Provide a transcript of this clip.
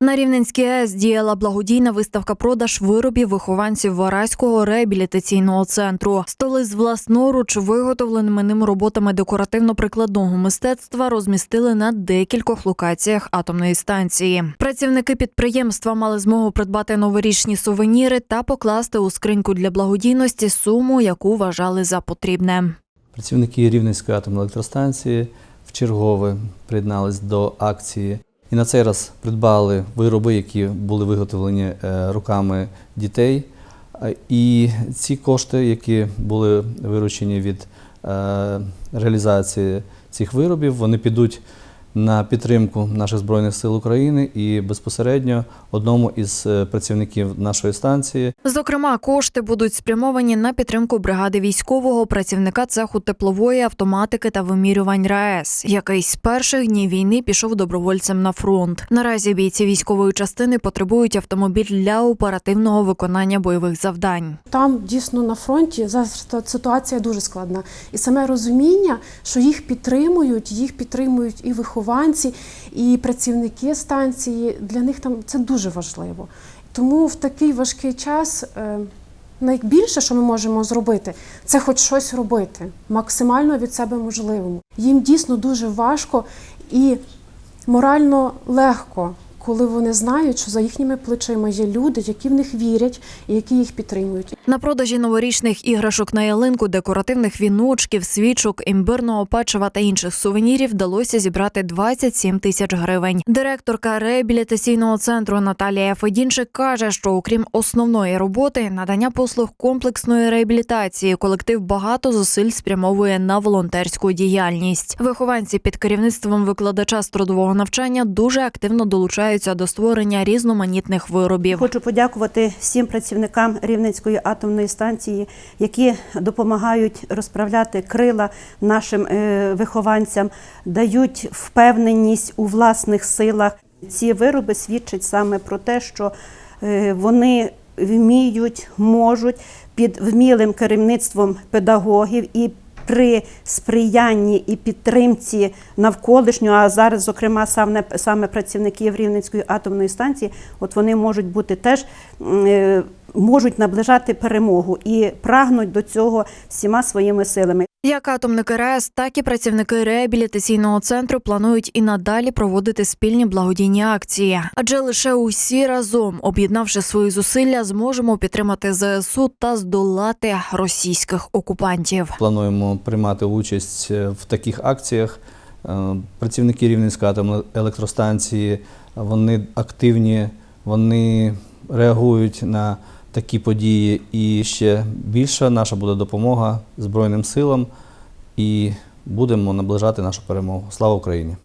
На Рівненській АЕС діяла благодійна виставка продаж виробів вихованців Вараського реабілітаційного центру. Столи з власноруч виготовленими ним роботами декоративно-прикладного мистецтва розмістили на декількох локаціях атомної станції. Працівники підприємства мали змогу придбати новорічні сувеніри та покласти у скриньку для благодійності суму, яку вважали за потрібне. Працівники Рівненської атомної електростанції вчергове приєднались до акції і на цей раз придбали вироби, які були виготовлені е, руками дітей. Е, І ці кошти, які були виручені від е, реалізації цих виробів, вони підуть на підтримку наших Збройних сил України і безпосередньо одному із е, працівників нашої станції Зокрема, кошти будуть спрямовані на підтримку бригади військового працівника цеху теплової автоматики та вимірювань РаЕС, який з перших днів війни пішов добровольцем на фронт. Наразі бійці військової частини потребують автомобіль для оперативного виконання бойових завдань. Там дійсно на фронті зараз ситуація дуже складна. І саме розуміння, що їх підтримують, їх підтримують і вихованці, і працівники станції. Для них там це дуже важливо. Тому в такий важкий час е, найбільше, що ми можемо зробити, це хоч щось робити, максимально від себе можливому. Їм дійсно дуже важко і морально легко, коли вони знають, що за їхніми плечима є люди, які в них вірять і які їх підтримують. На продажі новорічних іграшок на ялинку, декоративних віночків, свічок, імбирного печива та інших сувенірів вдалося зібрати 27 тисяч гривень. Директорка реабілітаційного центру Наталія Федінчик каже, що окрім основної роботи, надання послуг комплексної реабілітації, колектив багато зусиль спрямовує на волонтерську діяльність. Вихованці під керівництвом викладача з трудового навчання дуже активно долучаються до створення різноманітних виробів. Хочу подякувати всім працівникам Рівненської атомної станції, які допомагають розправляти крила нашим е, вихованцям, дають впевненість у власних силах. Ці вироби свідчать саме про те, що е, вони вміють, можуть під вмілим керівництвом педагогів і при сприянні і підтримці навколишнього, а зараз, зокрема, саме, саме працівників Рівненської атомної станції, от вони можуть бути теж е, можуть наближати перемогу і прагнуть до цього всіма своїми силами. Як атомники РаЕС, так і працівники реабілітаційного центру планують і надалі проводити спільні благодійні акції. Адже лише усі разом, об'єднавши свої зусилля, зможемо підтримати ЗСУ та здолати російських окупантів. Плануємо приймати участь е, в таких акціях. Е, Працівники Рівненської атомної електростанції вони активні, вони реагують на такі події. І ще більша наша буде допомога Збройним силам і будемо наближати нашу перемогу. Слава Україні!